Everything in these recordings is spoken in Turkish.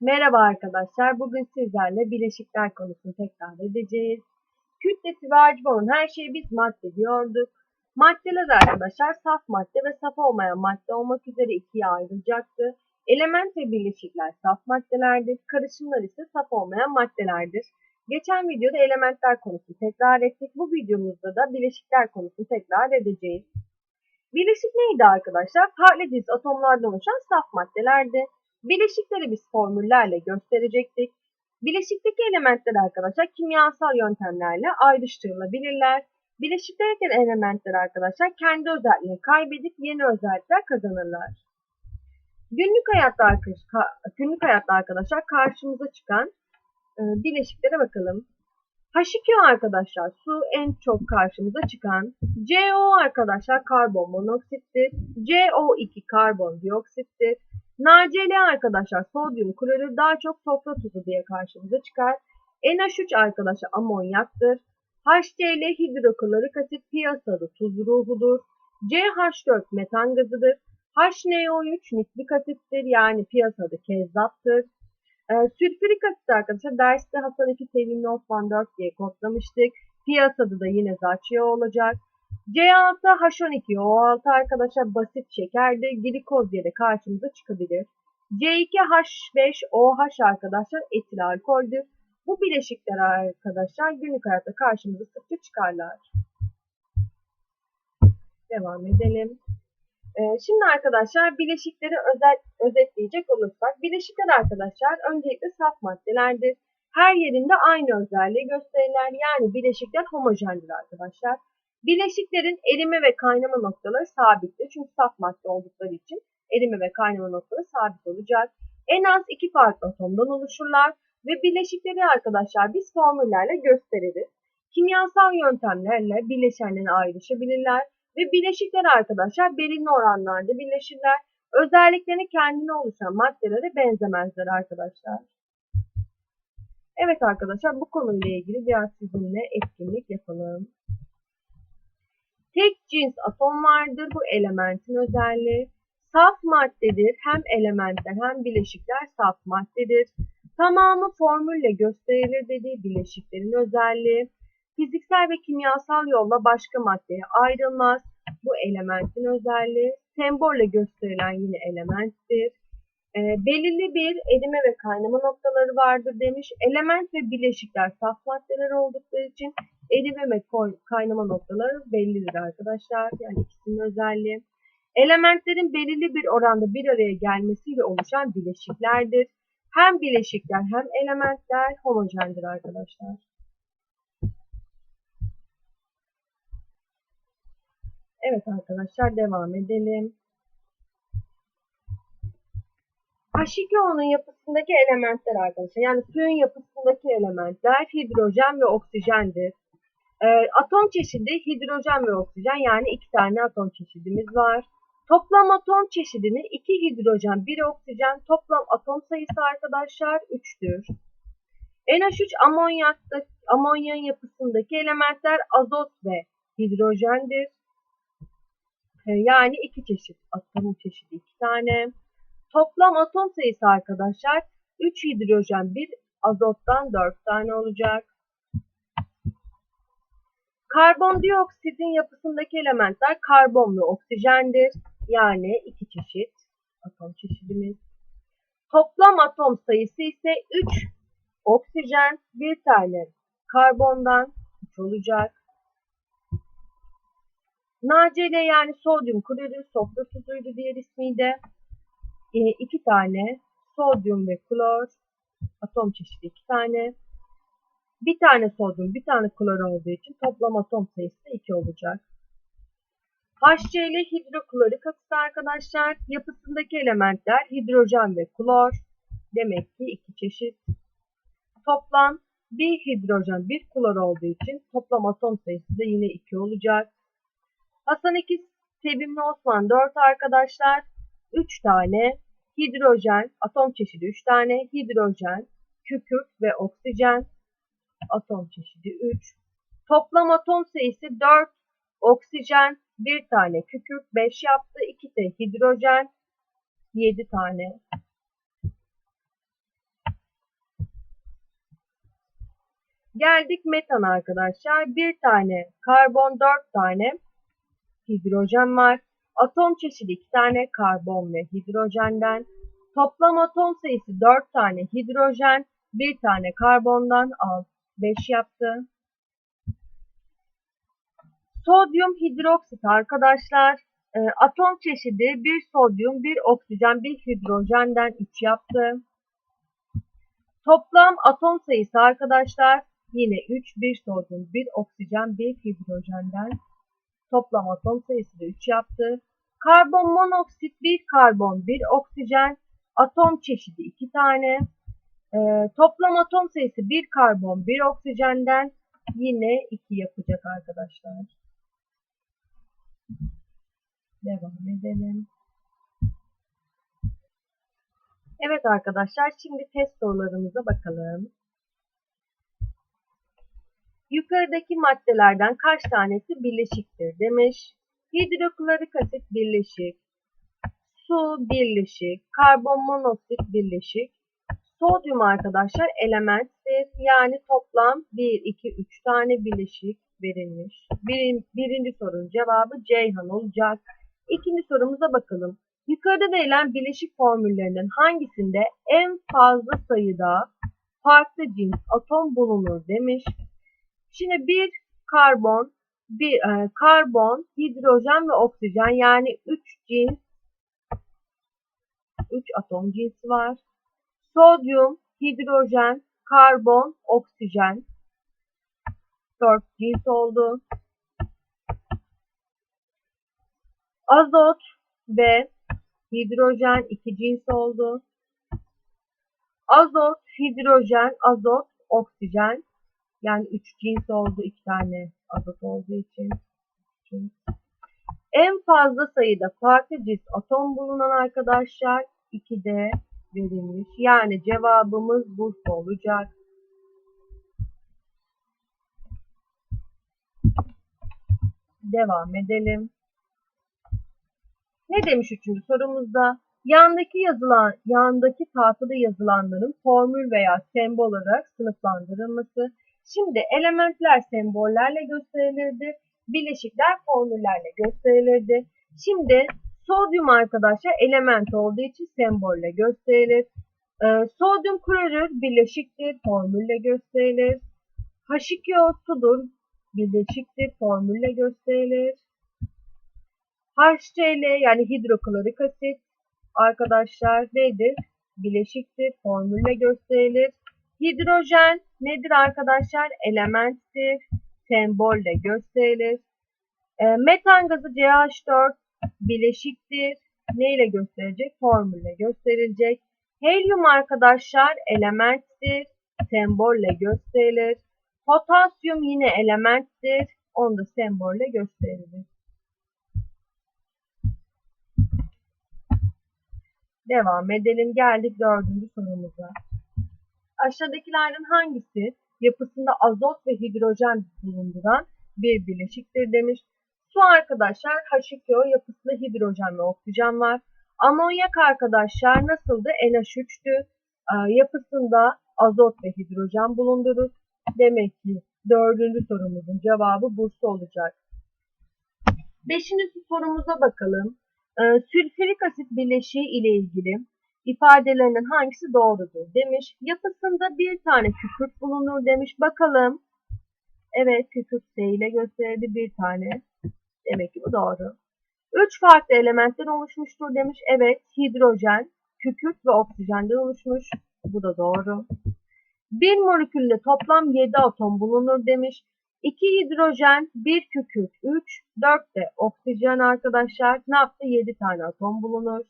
Merhaba arkadaşlar. Bugün sizlerle bileşikler konusunu tekrar edeceğiz. Kütlesi ve hacmi her şeyi biz madde diyorduk. Maddeler arkadaşlar saf madde ve saf olmayan madde olmak üzere ikiye ayrılacaktı. Element ve bileşikler saf maddelerdir. Karışımlar ise saf olmayan maddelerdir. Geçen videoda elementler konusunu tekrar ettik. Bu videomuzda da bileşikler konusunu tekrar edeceğiz. Bileşik neydi arkadaşlar? Farklı cins atomlardan oluşan saf maddelerdi. Bileşikleri biz formüllerle gösterecektik. Bileşikteki elementler arkadaşlar kimyasal yöntemlerle ayrıştırılabilirler. Bileşikteki elementler arkadaşlar kendi özelliğini kaybedip yeni özellikler kazanırlar. Günlük hayatta, günlük hayatta arkadaşlar karşımıza çıkan e, bileşiklere bakalım. H2O arkadaşlar su en çok karşımıza çıkan. CO arkadaşlar karbon monoksittir. CO2 karbon dioksittir. NaCl arkadaşlar sodyum klorür daha çok sofra tuzu diye karşımıza çıkar. NH3 arkadaşlar amonyaktır. HCl hidroklorik asit piyasada tuz ruhudur. CH4 metan gazıdır. HNO3 nitrik asittir yani piyasada kezzaptır. E, sülfürik asit arkadaşlar derste Hasan 2 sevimli Osman 4 diye kodlamıştık. Piyasada da yine Zaçya olacak. C6H12O6 arkadaşlar basit şekerdir. Glikoz diye de karşımıza çıkabilir. C2H5OH arkadaşlar etil alkoldür. Bu bileşikler arkadaşlar günlük hayatta karşımıza sıkça çıkarlar. Devam edelim. Ee, şimdi arkadaşlar bileşikleri özel, özetleyecek olursak bileşikler arkadaşlar öncelikle saf maddelerdir. Her yerinde aynı özelliği gösterirler. Yani bileşikler homojendir arkadaşlar. Bileşiklerin erime ve kaynama noktaları sabittir. Çünkü saf madde oldukları için erime ve kaynama noktaları sabit olacak. En az iki farklı atomdan oluşurlar ve bileşikleri arkadaşlar biz formüllerle gösteririz. Kimyasal yöntemlerle bileşenlerine ayrışabilirler ve bileşikler arkadaşlar belirli oranlarda birleşirler. Özelliklerini kendine oluşan maddelere benzemezler arkadaşlar. Evet arkadaşlar bu konuyla ilgili biraz sizinle etkinlik yapalım. Tek cins atom vardır. Bu elementin özelliği. Saf maddedir. Hem elementler hem bileşikler saf maddedir. Tamamı formülle gösterilir dediği bileşiklerin özelliği. Fiziksel ve kimyasal yolla başka maddeye ayrılmaz. Bu elementin özelliği. Sembolle gösterilen yine elementtir. E, belirli bir erime ve kaynama noktaları vardır demiş. Element ve bileşikler saf maddeler oldukları için erime kaynama noktaları bellidir arkadaşlar. Yani ikisinin özelliği. Elementlerin belirli bir oranda bir araya gelmesiyle oluşan bileşiklerdir. Hem bileşikler hem elementler homojendir arkadaşlar. Evet arkadaşlar devam edelim. H2O'nun yapısındaki elementler arkadaşlar. Yani suyun yapısındaki elementler hidrojen ve oksijendir. E, atom çeşidi hidrojen ve oksijen yani iki tane atom çeşidimiz var. Toplam atom çeşidinin iki hidrojen, bir oksijen, toplam atom sayısı arkadaşlar 3'tür. NH3 amonyakta, amonyanın yapısındaki elementler azot ve hidrojendir. E, yani iki çeşit atom çeşidi iki tane. Toplam atom sayısı arkadaşlar 3 hidrojen 1 azottan 4 tane olacak. Karbondioksitin yapısındaki elementler karbon ve oksijendir. Yani iki çeşit atom çeşidimiz. Toplam atom sayısı ise 3 oksijen, bir tane karbondan 3 olacak. NaCl yani sodyum klorür sofra tuzuydu diğer ismi de e, iki tane sodyum ve klor atom çeşidi iki tane. Bir tane sodyum, bir tane klor olduğu için toplam atom sayısı 2 olacak. HCl hidroklorik asit arkadaşlar. Yapısındaki elementler hidrojen ve klor. Demek ki iki çeşit. Toplam bir hidrojen, bir klor olduğu için toplam atom sayısı da yine 2 olacak. Hasan 2 Sevimli Osman 4 arkadaşlar. 3 tane hidrojen, atom çeşidi 3 tane hidrojen, kükürt ve oksijen, atom çeşidi 3, toplam atom sayısı 4, oksijen 1 tane kükürt 5 yaptı, 2 de hidrojen 7 tane. Geldik metan arkadaşlar. Bir tane karbon, dört tane hidrojen var. Atom çeşidi iki tane karbon ve hidrojenden. Toplam atom sayısı dört tane hidrojen, bir tane karbondan, altı 5 yaptı. Sodyum hidroksit arkadaşlar. E, atom çeşidi bir sodyum, bir oksijen, bir hidrojenden 3 yaptı. Toplam atom sayısı arkadaşlar yine 3, bir sodyum, bir oksijen, bir hidrojenden. Toplam atom sayısı da 3 yaptı. Karbon monoksit, bir karbon, bir oksijen, atom çeşidi 2 tane. E, toplam atom sayısı bir karbon, bir oksijenden yine 2 yapacak arkadaşlar. Devam edelim. Evet arkadaşlar şimdi test sorularımıza bakalım. Yukarıdaki maddelerden kaç tanesi birleşiktir demiş. Hidroklorik asit birleşik, su birleşik, karbon monoksit birleşik, sodyum arkadaşlar elementtir. Yani toplam 1, 2, 3 tane birleşik verilmiş. Birin, birinci sorunun cevabı Ceyhan olacak. İkinci sorumuza bakalım. Yukarıda verilen bileşik formüllerinden hangisinde en fazla sayıda farklı cins atom bulunur demiş. Şimdi bir karbon, bir e, karbon, hidrojen ve oksijen yani 3 cins 3 atom cinsi var. Sodyum, hidrojen, karbon, oksijen 4 cins oldu. Azot ve hidrojen 2 cins oldu. Azot, hidrojen, azot, oksijen yani 3 cins oldu. 2 tane azot olduğu için. En fazla sayıda farklı cins atom bulunan arkadaşlar 2'de verilmiş. Yani cevabımız Bursa olacak. Devam edelim. Ne demiş üçüncü sorumuzda? Yandaki yazılan, yandaki tahtada yazılanların formül veya sembol olarak sınıflandırılması. Şimdi elementler sembollerle gösterilirdi. Bileşikler formüllerle gösterilirdi. Şimdi sodyum arkadaşlar element olduğu için sembolle gösterilir. Ee, sodyum klorür bileşiktir, formülle gösterilir. H2O sudur, bileşiktir, formülle gösterilir. HCl yani hidroklorik asit arkadaşlar nedir? Bileşiktir, formülle gösterilir. Hidrojen nedir arkadaşlar? Elementtir, sembolle gösterilir. E, metan gazı CH4 bileşiktir. Ne ile gösterecek? Formülle gösterilecek. Helyum arkadaşlar elementtir, sembolle gösterilir. Potasyum yine elementtir, onu da sembolle gösterilir. Devam edelim. Geldik dördüncü sorumuza. Aşağıdakilerden hangisi yapısında azot ve hidrojen bulunduran bir bileşiktir demiş. Su arkadaşlar H2O yapısında hidrojen ve oksijen var. Amonyak arkadaşlar nasıldı? NH3'tü. Ee, yapısında azot ve hidrojen bulundurur. Demek ki dördüncü sorumuzun cevabı Bursa olacak. Beşinci sorumuza bakalım. Ee, sülfürik asit bileşiği ile ilgili ifadelerinden hangisi doğrudur demiş. Yapısında bir tane kükürt bulunur demiş. Bakalım. Evet kükürt ile gösterdi bir tane. Demek ki bu doğru. Üç farklı elementten oluşmuştur demiş. Evet hidrojen, kükürt ve oksijenden oluşmuş. Bu da doğru. Bir molekülde toplam 7 atom bulunur demiş. 2 hidrojen, 1 kükürt, 3, 4 de oksijen arkadaşlar. Ne yaptı? 7 tane atom bulunur.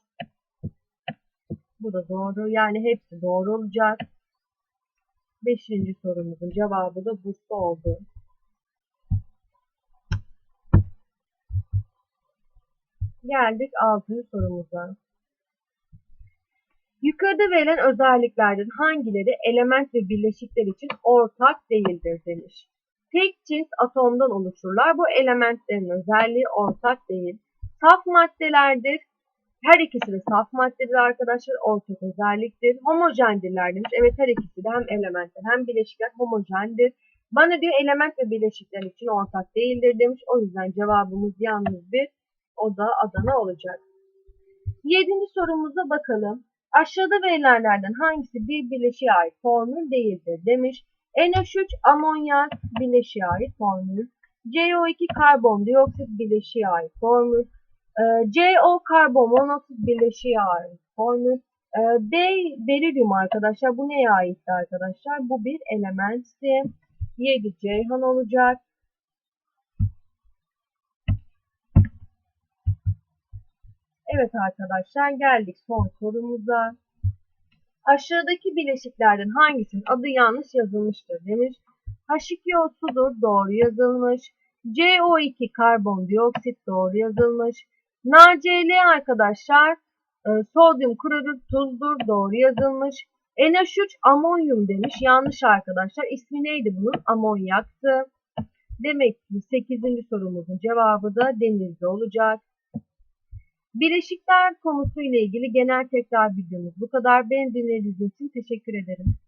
Bu da doğru. Yani hepsi doğru olacak. Beşinci sorumuzun cevabı da Bursa oldu. Geldik altıncı sorumuza. Yukarıda verilen özelliklerden hangileri element ve bileşikler için ortak değildir demiş. Tek cins atomdan oluşurlar. Bu elementlerin özelliği ortak değil. Saf maddelerdir. Her ikisi de saf maddedir arkadaşlar. Ortak özelliktir. Homojendirler demiş. Evet her ikisi de hem elementler hem bileşikler homojendir. Bana diyor element ve bileşikler için ortak değildir demiş. O yüzden cevabımız yalnız bir o da Adana olacak. Yedinci sorumuza bakalım. Aşağıda verilenlerden hangisi bir bileşiğe ait formül değildir demiş. NH3 amonyak bileşiğe ait formül. CO2 karbondioksit bileşiğe ait formül. Ee, CO karbon monoksit bileşiğe ait formül. Ee, B berilyum arkadaşlar. Bu neye aitti arkadaşlar? Bu bir elementti. 7 Ceyhan olacak. Evet arkadaşlar geldik son sorumuza. Aşağıdaki bileşiklerden hangisinin adı yanlış yazılmıştır demiş. H2O sudur doğru yazılmış. CO2 karbondioksit doğru yazılmış. NaCl arkadaşlar e, sodyum klorür tuzdur doğru yazılmış. NH3 amonyum demiş. Yanlış arkadaşlar. İsmi neydi bunun? Amonyaktı. Demek ki 8. sorumuzun cevabı da denizli olacak. Bileşikler konusuyla ilgili genel tekrar videomuz bu kadar. Beni dinlediğiniz için teşekkür ederim.